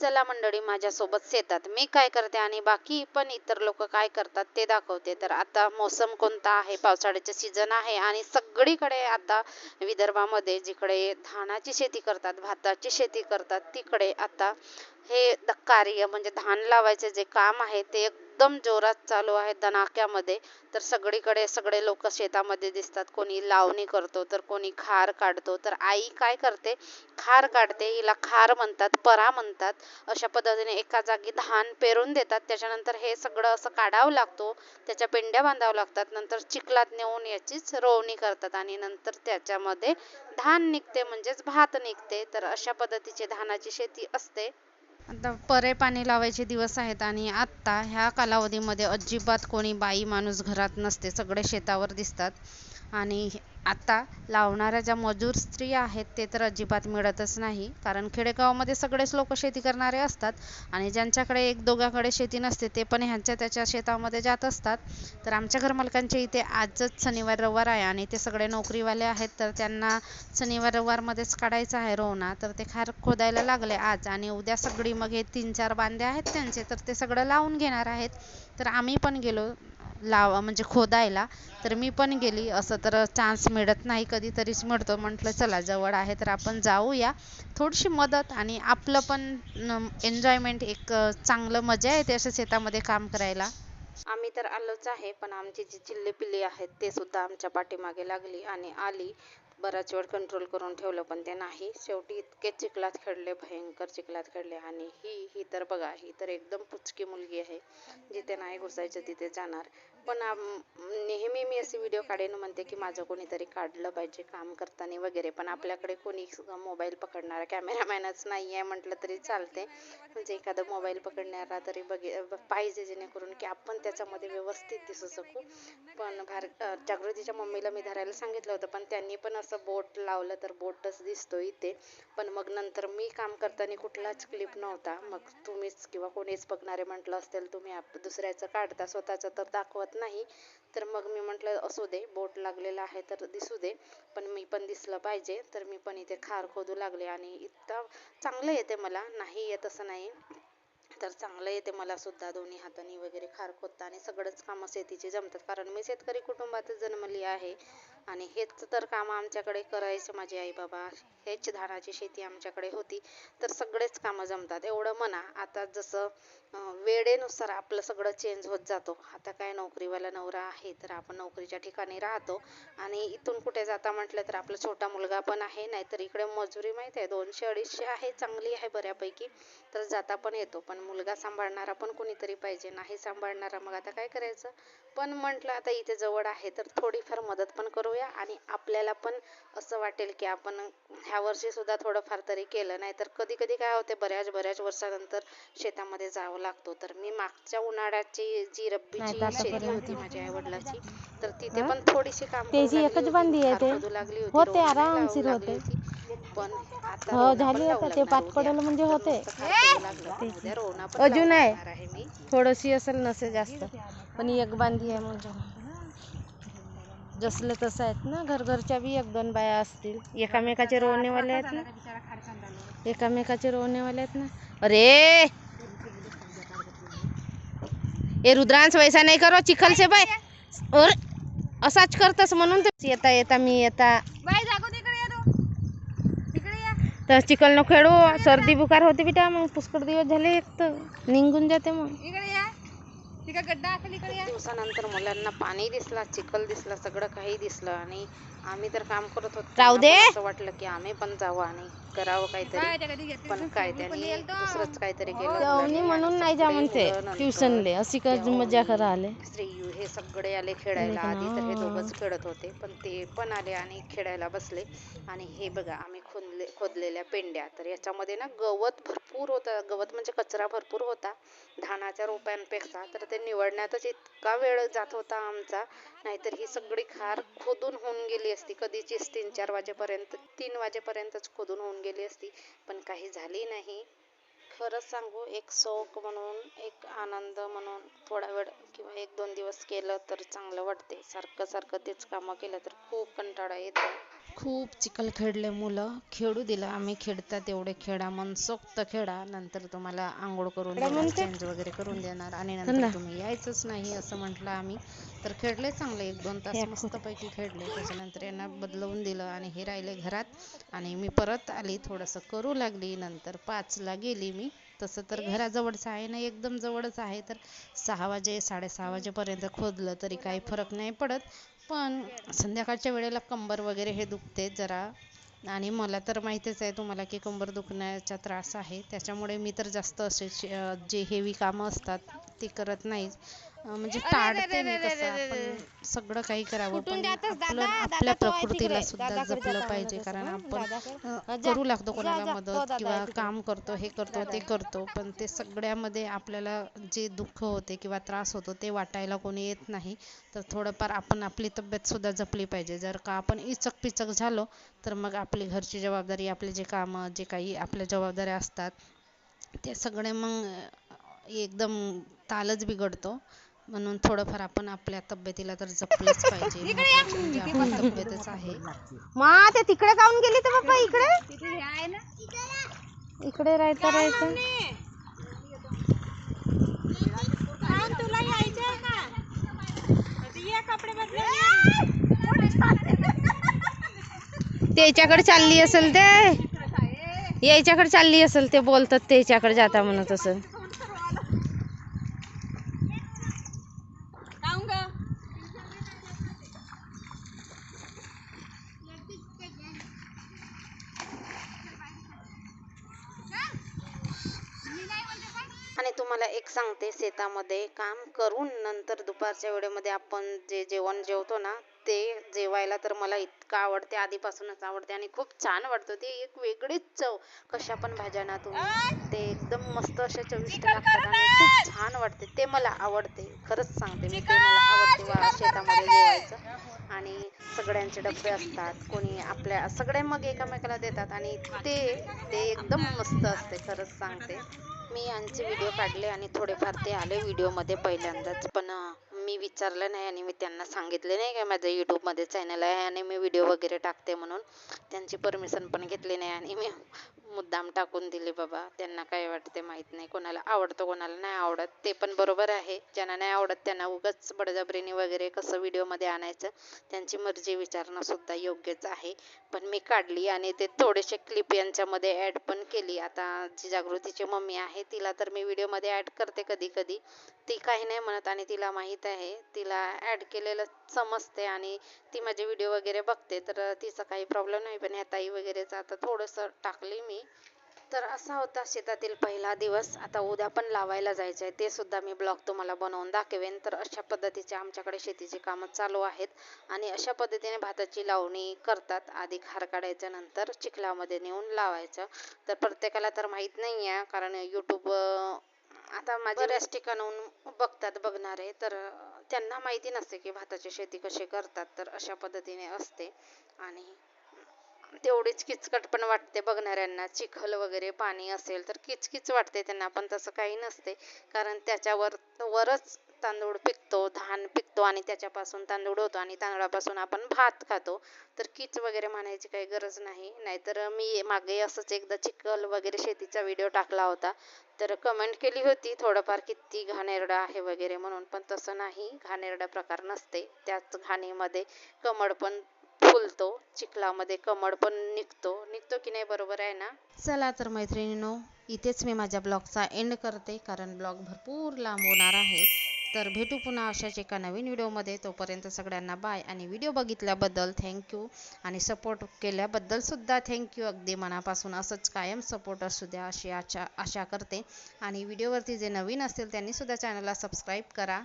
चला मंडळी माझ्यासोबत शेतात. मी काय करते आणि बाकी पण इतर लोक काय करतात ते दाखवते. तर आता मोसम कोणता आहे? पावसाळ्याचे सीझन आहे आणि सगळीकडे आता विदर्भामध्ये जिकडे धानाची शेती करतात भाताची शेती करतात तिकडे आता हे द- कार्य म्हणजे धान लावायचे जे काम आहे ते एकदम जोरात चालू आहे दणाक्यामध्ये. तर सगळीकडे सगळे लोक शेतामध्ये दिसतात. कोणी लावणी करतो तर कोणी खार काढतो. तर आई काय करते? खार काढते. हिला खार म्हणतात परा म्हणतात. अशा पद्धतीने एका जागी धान पेरून देतात. त्याच्यानंतर हे सगळं असं काढावं लागतो. त्याच्या पेंड्या बांधावं लागतात. नंतर चिखलात नेऊन याचीच रोवणी करतात. आणि नंतर त्याच्यामध्ये धान निघते म्हणजेच भात निघते. तर अशा पद्धतीची धानाची शेती असते. आता परे पाणी लावायचे दिवस आहेत आणि आत्ता ह्या कालावधीमध्ये अजिबात कोणी बाई माणूस घरात नसते. सगळे शेतावर दिसतात. आणि आता लावणाऱ्या ज्या मजूर स्त्रिया आहेत ते तर अजिबात मिळतच नाही. कारण खेडेगावामध्ये सगळेच लोक शेती करणारे असतात आणि ज्यांच्याकडे एक दोघाकडे शेती नसते ते पण ह्यांच्या त्याच्या शेतामध्ये जात असतात. तर आमच्या घरमालकांच्या इथे आजच शनिवार रविवार आहे आणि ते सगळे नोकरीवाले आहेत तर त्यांना शनिवार रविवारमध्येच काढायचं आहे रोवणा. तर ते खार खोदायला लागले आज आणि उद्या सगळी मग हे तीन चार बांधे आहेत त्यांचे तर ते सगळं लावून घेणार आहेत. तर आम्ही पण गेलो. लावा म्हणजे खोदायला. तर मी पण गेली. असं तर चान्स मिळत नाही कधीतरीच मिळतो. म्हटलं चला जवळ आहे तर आपण जाऊया. थोडीशी मदत आणि आपलं पण एन्जॉयमेंट एक चांगलं मजा येते असं शेतामध्ये काम करायला. आम्ही तर आलोच आहे पण आमची जी चिल्ली पिल्ली आहेत ते सुद्धा आमच्या पाठीमागे लागली आणि आली. बराच वेळ कंट्रोल करून ठेवलं पण ते नाही. शेवटी इतके चिखलात खेळले भयंकर चिखलात खेळले. आणि ही ही तर बघा ही तर एकदम पुचकी मुलगी आहे. जिथे नाही घुसायचं तिथे जाणार. पण नेहमी मी असे व्हिडिओ काढेन म्हणते की माझं कोणीतरी काढलं पाहिजे काम करताना वगैरे. पण आपल्याकडे कोणी मोबाईल पकडणारा कॅमेरामॅनच नाही आहे म्हटलं तरी चालते. म्हणजे एखादा मोबाईल पकडणारा तरी बघे पाहिजे जेणेकरून की आपण त्याच्यामध्ये व्यवस्थित दिसू शकू. पण भार जागृतीच्या मम्मीला मी धरायला सांगितलं होतं पण त्यांनी पण असं बोट लावलं तर बोटच दिसतो इथे. पण मग नंतर मी काम करताना कुठलाच क्लिप नव्हता. मग तुम्हीच किंवा कोणीच बघणारे म्हटलं असेल तुम्ही आप दुसऱ्याचं काढता स्वतःचं तर दाखवत नाही. तर मग मी म्हटलं असू दे बोट लागलेला आहे तर दिसू दे. पण मी पण दिसलं पाहिजे. तर मी पण इथे खार खोदू लागले आणि इतका चांगलं येते मला. नाही येत असं नाही. तर चांगलं येते मला सुद्धा. दोन्ही हाताने वगैरे खार खोदता आणि सगळंच कामं शेतीची जमतात. कारण मी शेतकरी कुटुंबातच जन्मली आहे. आणि हेच तर कामं आमच्याकडे करायचे माझे आई बाबा हेच धानाची शेती आमच्याकडे होती. तर सगळेच कामं जमतात. एवढं म्हणा. आता जसं वेळेनुसार आपलं सगळं चेंज होत जातो. आता काय नोकरीवाला नवरा आहे तर आपण नोकरीच्या ठिकाणी राहतो. आणि इथून कुठे जाता म्हटलं तर आपला छोटा मुलगा पण आहे नाहीतर इकडे मजुरी माहीत आहे दोनशे अडीचशे आहे चांगली आहे बऱ्यापैकी तर जाता पण येतो. पण मुलगा सांभाळणारा पण कोणीतरी पाहिजे नाही सांभाळणारा मग आता काय करायचं? पण म्हटलं आता इथे जवळ आहे तर थोडीफार मदत पण करूया. आणि आपल्याला पण असं वाटेल की आपण ह्या वर्षी सुद्धा थोडंफार तरी केलं नाही तर कधी कधी काय होते बऱ्याच बऱ्याच वर्षानंतर शेतामध्ये जावं लागतो. तर मी मागच्या उन्हाळ्याची जी रब्बीची शेती होती माझ्या आई वडिलाची तर तिथे पण थोडीशी काम त्याची एकच बांधी आहे ते. लागली होती होते, आरामशीर होते. पण आता हो, झाली आता ते पाठ. पडेल म्हणजे होते. अजून आहे. थोडीशी असेल नसे जास्त पण एक बांधी आहे म्हणजे जसले तसं आहेत ना घर घरच्या बी एक दोन बाया असतील. एकामेकाचे रोवणेवाले आहेत ना. एकामेकाचे रोवणेवाले आहेत ना. अरे! ए रुद्रांश वैसा नाही करो चिखल से बाय. और असाच करतस म्हणून तर येता येता मी येता. तर चिखल न खेळू सर्दी बुखार होते बेटा मग पुष्कळ दिवस झाले एक तर निघून जाते मग. दिवसानंतर मुलांना पाणी दिसला चिखल दिसला सगळं काही दिसलं आणि आम्ही तर काम करत होतो. राहू दे. असं वाटलं की आम्ही पण जावं आणि करावं काहीतरी. पण काय त्यांनी दुसरंच काहीतरी केलं. जाऊनी म्हणून नाही जा म्हणते. ट्युशनले अशी का मजा करा आले. श्रेयू हे सगळे आले खेळायला. आधी तर हे दोघंच खेळत होते पण ते पण आले आणि खेळायला बसले. आणि हे बघा आम्ही खोदले खोदलेल्या पेंड्या. तर याच्यामध्ये ना गवत भरपूर होतं. गवत म्हणजे कचरा भरपूर होता. धानाच्या रोपांपेक्षा तर ते निवडण्यातच इतका वेळ जात होता आमचा. नाहीतर ही सगळी खार खोदून होऊन गेली असती. कधीचीच तीन चार वाजेपर्यंत तीन वाजेपर्यंतच खोदून होऊन गेली असती. पण काही झाली नाही. खरंच सांगू एक शौक म्हणून एक आनंद म्हणून थोडा वेळ किंवा एक दोन दिवस केलं तर चांगलं वाटते. सारखं सारखं तेच कामं केलं तर खूप कंटाळा येतो. खूप चिखल खेळले मुलं. खेळू दिलं. आम्ही खेळतात एवढे खेळा. मनसोक्त खेळा. नंतर तुम्हाला आंघोळ करून देणार. चेंज वगैरे करून देणार. आणि ना. नंतर तुम्ही यायचंच नाही असं म्हटलं आम्ही. तर खेळले चांगले. एक दोन तास हे मस्तपैकी खेळले. त्याच्यानंतर यांना बदलवून दिलं आणि हे राहिले घरात. आणि मी परत आली. थोडंसं करू लागली. नंतर पाचला गेली मी. तसं तर घराजवळच आहे ना एकदम जवळच आहे तर सहा वाजे साडेसहा वाजेपर्यंत खोदलं तरी काही फरक नाही पडत. पण संध्याकाळच्या वेळेला कंबर वगैरे हे दुखते जरा. आणि मला तर माहितीच आहे तुम्हाला की कंबर दुखण्याचा त्रास आहे. त्याच्यामुळे मी तर जास्त असे जे हेवी कामं असतात ते करत नाही म्हणजे टाळते आपण सगळं काही करावं पण आपलं? आपल्या प्रकृतीला. सुद्धा जपलं पाहिजे कारण आपण जा, करू लागतो कोणाला मदत दादा किंवा. काम करतो हे करतो ते करतो पण ते सगळ्यामध्ये आपल्याला जे दुःख होते किंवा त्रास होतो ते वाटायला कोणी येत नाही. तर थोडंफार आपण आपली तब्येत सुद्धा जपली पाहिजे. जर का आपण इचक पिचक झालो तर मग आपली घरची जबाबदारी आपले जे कामं जे काही आपल्या जबाबदाऱ्या असतात ते सगळे मग एकदम तालच बिघडतो. म्हणून थोडंफार आपण आपल्या तब्येतीला तर जपलंच पाहिजे. महत्त्वाचं म्हणजे आपली तब्येतच आहे. मा ते तिकडे काऊन गेली तर बाप्पा इकडे? इकडे राहायचं राहायचं त्याच्याकडे चालली असेल ते. याच्याकडे चालली असेल ते बोलतात त्याच्याकडे जाता म्हणत असं आणि तुम्हाला एक सांगते शेतामध्ये काम करून नंतर दुपारच्या वेळेमध्ये आपण जे जेवण जेवतो ना ते जेवायला तर मला इतकं आवडते आधीपासूनच आवडते आणि खूप छान वाटतं. ते एक वेगळीच चव. कशा पण भाज्या ना तुम्ही ते एकदम मस्त अशा चविष्ट लागतात आणि खूप छान वाटते. ते मला आवडते. खरंच सांगते मी ते मला आवडते वा शेतामध्ये जेवायचं. आणि सगळ्यांचे डबे असतात कोणी आपल्या सगळे मग एकामेकाला देतात आणि ते ते एकदम मस्त असते खरंच सांगते. मी यांचे व्हिडिओ काढले आणि थोडेफार ते आले व्हिडिओमध्ये पहिल्यांदाच. पण मी विचारलं नाही आणि मी त्यांना सांगितले नाही का माझं यूट्यूबमध्ये चॅनल आहे आणि मी व्हिडिओ वगैरे टाकते म्हणून. त्यांची परमिशन पण घेतली नाही आणि मी मुद्दाम टाकून दिली बाबा. त्यांना काय वाटते माहीत नाही. कोणाला आवडतं कोणाला नाही आवडत. ते पण बरोबर आहे. ज्यांना नाही आवडत त्यांना उगाच बडजबरीने वगैरे कसं व्हिडिओमध्ये आणायचं त्यांची मर्जी विचारणं सुद्धा योग्यच आहे. पण मी काढली आणि ते थोडेसे क्लिप यांच्यामध्ये ॲड पण केली. आता जी जागृतीची मम्मी आहे तिला तर मी व्हिडिओमध्ये ॲड करते कधी कधी ती काही नाही म्हणत आणि तिला माहीत आहे. तिला ॲड केलेलं समजते आणि ती माझे व्हिडिओ वगैरे बघते. तर तिचा काही प्रॉब्लेम नाही. पण ह्या ताई वगैरेचं आता थोडंसं टाकली मी. तर असा होता शेतातील पहिला दिवस. आता उद्या पण लावायला जायचं आहे ते सुद्धा मी ब्लॉग तुम्हाला बनवून दाखवेन. तर अशा पद्धतीचे आमच्याकडे शेतीची कामं चालू आहेत. आणि अशा पद्धतीने भाताची लावणी करतात. आधी खार काढायचं नंतर चिखलामध्ये नेऊन लावायचं. तर प्रत्येकाला तर माहीत नाही आहे कारण यूट्यूब आता माझ्या बऱ्याच ठिकाणाहून बघतात बघणारे. तर त्यांना माहिती नसते की भाताची शेती कशी करतात. तर अशा पद्धतीने असते. आणि तेवढीच किचकट पण वाटते बघणाऱ्यांना. चिखल वगैरे पाणी असेल तर किचकिच वाटते त्यांना पण तसं काही नसते. कारण त्याच्यावर वरच तांदूळ पिकतो धान पिकतो आणि त्याच्यापासून तांदूळ होतो आणि तांदळापासून आपण भात खातो. तर किच वगैरे म्हणायची काही गरज नाही. नाहीतर मी मागे असंच एकदा चिखल वगैरे शेतीचा व्हिडिओ टाकला होता. तर कमेंट केली होती थोडंफार किती घाणेरडा आहे वगैरे म्हणून. पण तसं नाही. घाणेरडा प्रकार नसते. त्याच घाणीमध्ये कमळ पण फुलतो चिखलामध्ये कमळ पण निघतो. निघतो की नाही बरोबर आहे ना? चला तर मैत्रिणीनो इथेच मी माझ्या ब्लॉगचा एंड करते कारण ब्लॉग भरपूर लांब होणार आहे. तर भेटू पुन्हा अशाच एका नवीन व्हिडिओमध्ये. तोपर्यंत सगळ्यांना बाय आणि व्हिडिओ बघितल्याबद्दल थँक्यू आणि सपोर्ट केल्याबद्दल सुद्धा थँक्यू अगदी मनापासून असंच कायम सपोर्ट असू द्या अशी आशा आशा करते. आणि व्हिडिओवरती जे नवीन असतील त्यांनी सुद्धा चॅनलला सबस्क्राईब करा.